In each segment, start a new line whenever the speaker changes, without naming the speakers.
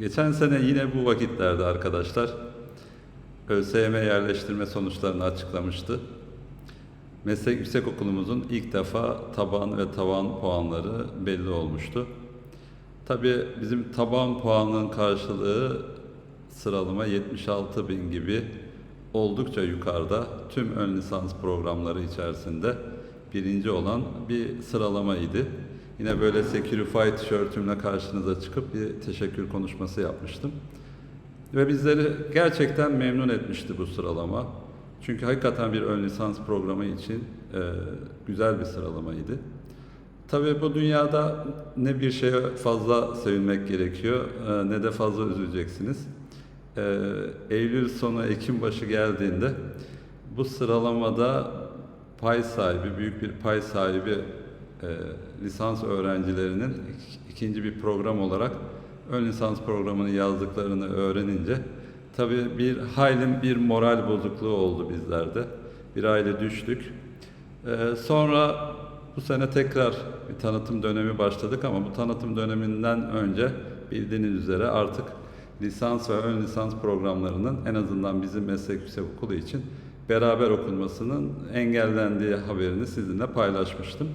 Geçen sene yine bu vakitlerde arkadaşlar ÖSYM yerleştirme sonuçlarını açıklamıştı. Meslek Yüksekokulumuzun ilk defa taban ve tavan puanları belli olmuştu. Tabii bizim taban puanının karşılığı sıralama 76 bin gibi oldukça yukarıda tüm ön lisans programları içerisinde birinci olan bir sıralamaydı. Yine böyle Securified tişörtümle karşınıza çıkıp bir teşekkür konuşması yapmıştım. Ve bizleri gerçekten memnun etmişti bu sıralama. Çünkü hakikaten bir ön lisans programı için e, güzel bir sıralamaydı. Tabii bu dünyada ne bir şeye fazla sevinmek gerekiyor e, ne de fazla üzüleceksiniz. E, Eylül sonu Ekim başı geldiğinde bu sıralamada pay sahibi, büyük bir pay sahibi lisans öğrencilerinin ik- ikinci bir program olarak ön lisans programını yazdıklarını öğrenince tabii bir hayli bir moral bozukluğu oldu bizlerde. Bir aile düştük. Ee, sonra bu sene tekrar bir tanıtım dönemi başladık ama bu tanıtım döneminden önce bildiğiniz üzere artık lisans ve ön lisans programlarının en azından bizim meslek yüksekokulu için beraber okunmasının engellendiği haberini sizinle paylaşmıştım.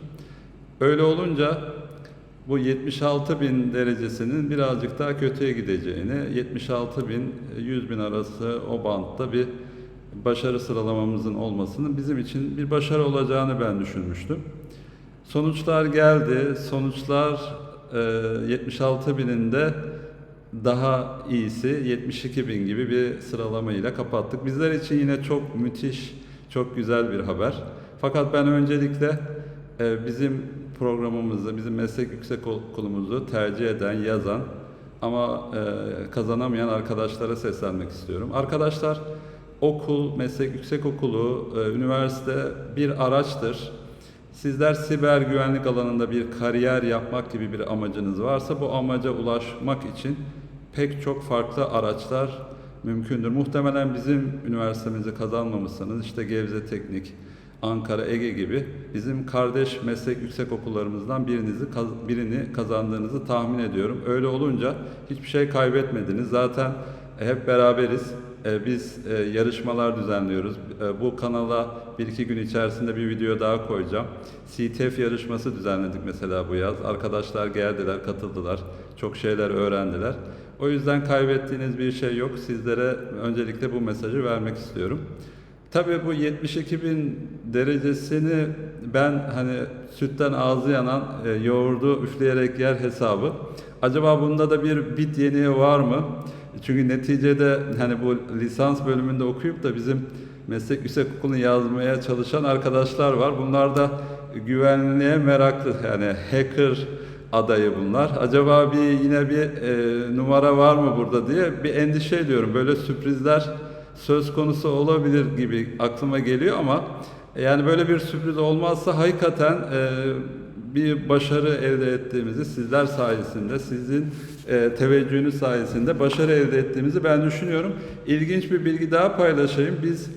Öyle olunca bu 76 bin derecesinin birazcık daha kötüye gideceğini, 76 bin 100 bin arası o bantta bir başarı sıralamamızın olmasının bizim için bir başarı olacağını ben düşünmüştüm. Sonuçlar geldi. Sonuçlar e, 76 bininde daha iyisi 72 bin gibi bir sıralamayla kapattık. Bizler için yine çok müthiş, çok güzel bir haber. Fakat ben öncelikle e, bizim programımızı, bizim meslek yüksek okulumuzu tercih eden, yazan ama e, kazanamayan arkadaşlara seslenmek istiyorum. Arkadaşlar okul, meslek yüksek okulu, e, üniversite bir araçtır. Sizler siber güvenlik alanında bir kariyer yapmak gibi bir amacınız varsa bu amaca ulaşmak için pek çok farklı araçlar mümkündür. Muhtemelen bizim üniversitemizi kazanmamışsanız işte Gebze Teknik, Ankara, Ege gibi bizim kardeş meslek yüksek okullarımızdan birinizi birini kazandığınızı tahmin ediyorum. Öyle olunca hiçbir şey kaybetmediniz. Zaten hep beraberiz. Ee, Biz e, yarışmalar düzenliyoruz. E, Bu kanala bir iki gün içerisinde bir video daha koyacağım. CTF yarışması düzenledik mesela bu yaz. Arkadaşlar geldiler, katıldılar. Çok şeyler öğrendiler. O yüzden kaybettiğiniz bir şey yok. Sizlere öncelikle bu mesajı vermek istiyorum. Tabii bu 72 bin derecesini ben hani sütten ağzı yanan e, yoğurdu üfleyerek yer hesabı. Acaba bunda da bir bit yeniği var mı? Çünkü neticede hani bu lisans bölümünde okuyup da bizim meslek yüksek okulunu yazmaya çalışan arkadaşlar var. Bunlar da güvenliğe meraklı yani hacker adayı bunlar. Acaba bir yine bir e, numara var mı burada diye bir endişe ediyorum. Böyle sürprizler söz konusu olabilir gibi aklıma geliyor ama yani böyle bir sürpriz olmazsa hakikaten e, bir başarı elde ettiğimizi sizler sayesinde, sizin e, teveccühünüz sayesinde başarı elde ettiğimizi ben düşünüyorum. İlginç bir bilgi daha paylaşayım. Biz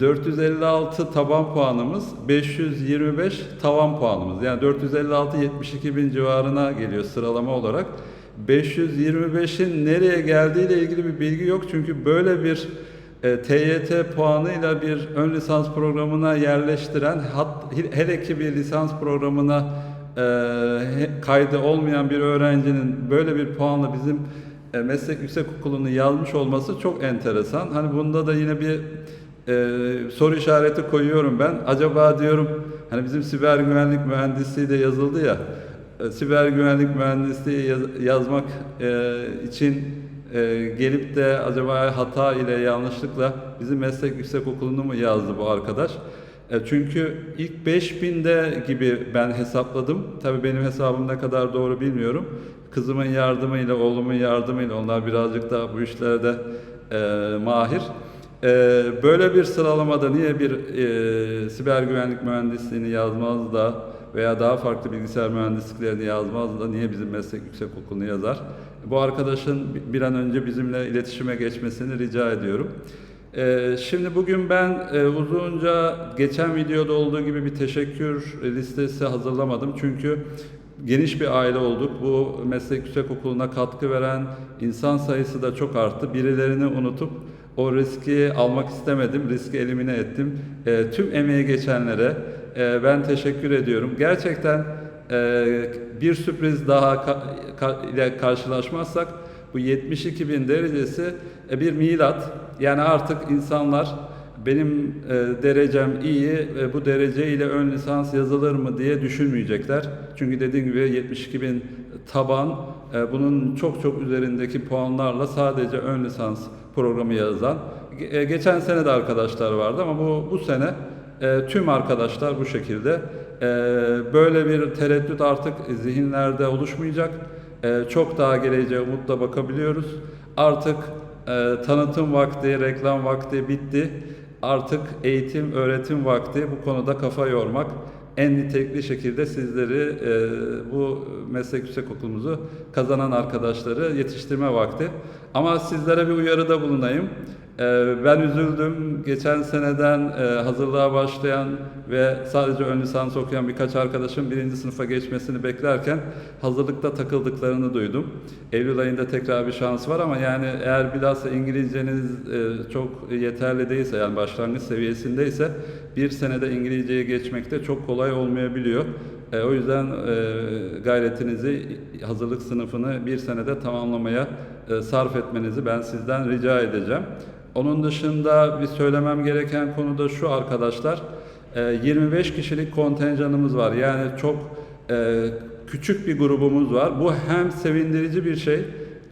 456 taban puanımız, 525 tavan puanımız. Yani 456 72 bin civarına geliyor sıralama olarak. 525'in nereye geldiği ile ilgili bir bilgi yok. Çünkü böyle bir e, TYT puanıyla bir ön lisans programına yerleştiren, hat, hele ki bir lisans programına e, kaydı olmayan bir öğrencinin böyle bir puanla bizim e, meslek yüksek okulunu yazmış olması çok enteresan. Hani bunda da yine bir e, soru işareti koyuyorum ben. Acaba diyorum hani bizim siber güvenlik mühendisliği de yazıldı ya. e, siber güvenlik mühendisliği yaz- yazmak e, için e, gelip de acaba hata ile yanlışlıkla bizim meslek yüksek okulunu mu yazdı bu arkadaş? E, çünkü ilk 5000'de gibi ben hesapladım. Tabii benim hesabım ne kadar doğru bilmiyorum. Kızımın yardımıyla, oğlumun yardımıyla onlar birazcık daha bu işlerde e, mahir. E, böyle bir sıralamada niye bir e, siber güvenlik mühendisliğini yazmaz da veya daha farklı bilgisayar mühendisliklerini yazmaz da niye bizim meslek yüksek okulunu yazar? Bu arkadaşın bir an önce bizimle iletişime geçmesini rica ediyorum. Ee, şimdi bugün ben e, uzunca geçen videoda olduğu gibi bir teşekkür listesi hazırlamadım. Çünkü geniş bir aile olduk. Bu meslek yüksekokulu'na katkı veren insan sayısı da çok arttı. Birilerini unutup o riski almak istemedim, riski elimine ettim. E, tüm emeği geçenlere e, ben teşekkür ediyorum. Gerçekten e, bir sürpriz daha ka- ka- ile karşılaşmazsak bu 72 bin derecesi e, bir milat. Yani artık insanlar benim e, derecem iyi, e, bu derece ile ön lisans yazılır mı diye düşünmeyecekler. Çünkü dediğim gibi 72 bin taban, e, bunun çok çok üzerindeki puanlarla sadece ön lisans programı yazan. E, geçen sene de arkadaşlar vardı ama bu bu sene e, tüm arkadaşlar bu şekilde. E, böyle bir tereddüt artık zihinlerde oluşmayacak. E, çok daha geleceğe umutla bakabiliyoruz. Artık e, tanıtım vakti, reklam vakti bitti. Artık eğitim, öğretim vakti bu konuda kafa yormak. En nitelikli şekilde sizleri e, bu meslek yüksekokulumuzu kazanan arkadaşları yetiştirme vakti. Ama sizlere bir uyarıda bulunayım. Ee, Ben üzüldüm. Geçen seneden e, hazırlığa başlayan ve sadece ön lisans okuyan birkaç arkadaşım birinci sınıfa geçmesini beklerken hazırlıkta takıldıklarını duydum. Eylül ayında tekrar bir şans var ama yani eğer bilhassa İngilizceniz e, çok yeterli değilse yani başlangıç seviyesindeyse bir senede İngilizceye geçmekte çok kolay olmayabiliyor. E, o yüzden gayretinizi hazırlık sınıfını bir senede tamamlamaya sarf etmenizi ben sizden rica edeceğim. Onun dışında bir söylemem gereken konu da şu arkadaşlar. E, 25 kişilik kontenjanımız var. Yani çok e, küçük bir grubumuz var. Bu hem sevindirici bir şey.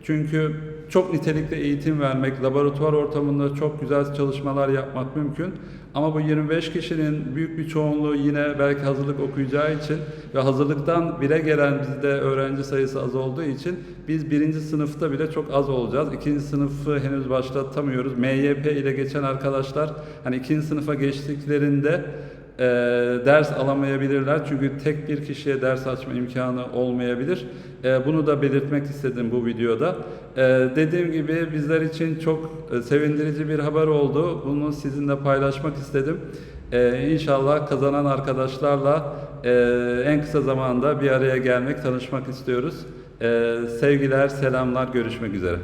Çünkü çok nitelikli eğitim vermek, laboratuvar ortamında çok güzel çalışmalar yapmak mümkün. Ama bu 25 kişinin büyük bir çoğunluğu yine belki hazırlık okuyacağı için ve hazırlıktan bile gelen bizde öğrenci sayısı az olduğu için biz birinci sınıfta bile çok az olacağız. İkinci sınıfı henüz başlatamıyoruz. MYP ile geçen arkadaşlar hani ikinci sınıfa geçtiklerinde e, ders alamayabilirler. Çünkü tek bir kişiye ders açma imkanı olmayabilir. E, bunu da belirtmek istedim bu videoda. E, dediğim gibi bizler için çok e, sevindirici bir haber oldu. Bunu sizinle paylaşmak istedim. E, inşallah kazanan arkadaşlarla e, en kısa zamanda bir araya gelmek, tanışmak istiyoruz. E, sevgiler, selamlar, görüşmek üzere.